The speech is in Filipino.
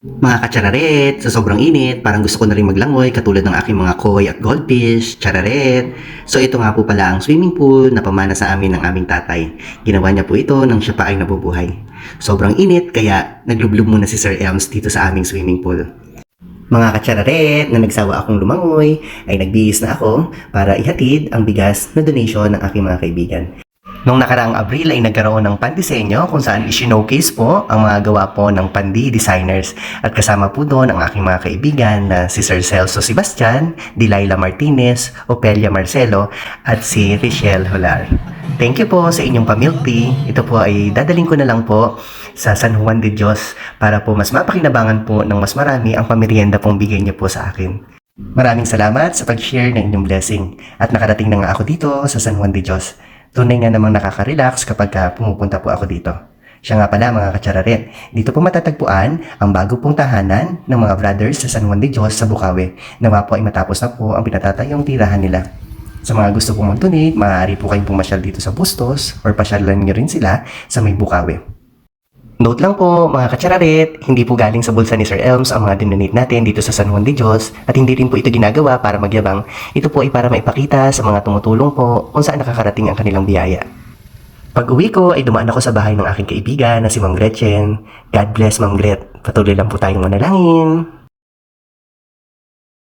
Mga katsararet, sa sobrang init, parang gusto ko na rin maglangoy katulad ng aking mga koi at goldfish, chararet. So ito nga po pala ang swimming pool na pamana sa amin ng aming tatay. Ginawa niya po ito nang siya pa ay nabubuhay. Sobrang init kaya naglublub muna si Sir Elms dito sa aming swimming pool. Mga katsararet na nagsawa akong lumangoy ay nagbihis na ako para ihatid ang bigas na donation ng aking mga kaibigan. Noong nakaraang Abril ay nagkaroon ng pandisenyo kung saan isinowcase po ang mga gawa po ng pandi designers at kasama po doon ang aking mga kaibigan na si Sir Celso Sebastian, Delilah Martinez, Opelia Marcelo at si Richelle Holar. Thank you po sa inyong pamilk. Ito po ay dadaling ko na lang po sa San Juan de Dios para po mas mapakinabangan po ng mas marami ang pamirienda pong bigay niyo po sa akin. Maraming salamat sa pag-share ng inyong blessing at nakarating na nga ako dito sa San Juan de Dios. Tunay nga namang nakaka-relax kapag ka pumupunta po ako dito. Siya nga pala mga katsararet, dito po matatagpuan ang bago pong tahanan ng mga brothers sa San Juan de Dios sa Bukawi. Nawa po ay matapos na po ang pinatatayong tirahan nila. Sa mga gusto pong mag-donate, maaari po kayong pumasyal dito sa Bustos or pasyalan nyo rin sila sa may Bukawi. Note lang po, mga katsararet, hindi po galing sa bulsa ni Sir Elms ang mga dinonate natin dito sa San Juan de Dios at hindi rin po ito ginagawa para magyabang. Ito po ay para maipakita sa mga tumutulong po kung saan nakakarating ang kanilang biyaya. Pag uwi ko ay dumaan ako sa bahay ng aking kaibigan na si Ma'am Gretchen. God bless Ma'am Gret. Patuloy lang po tayong manalangin.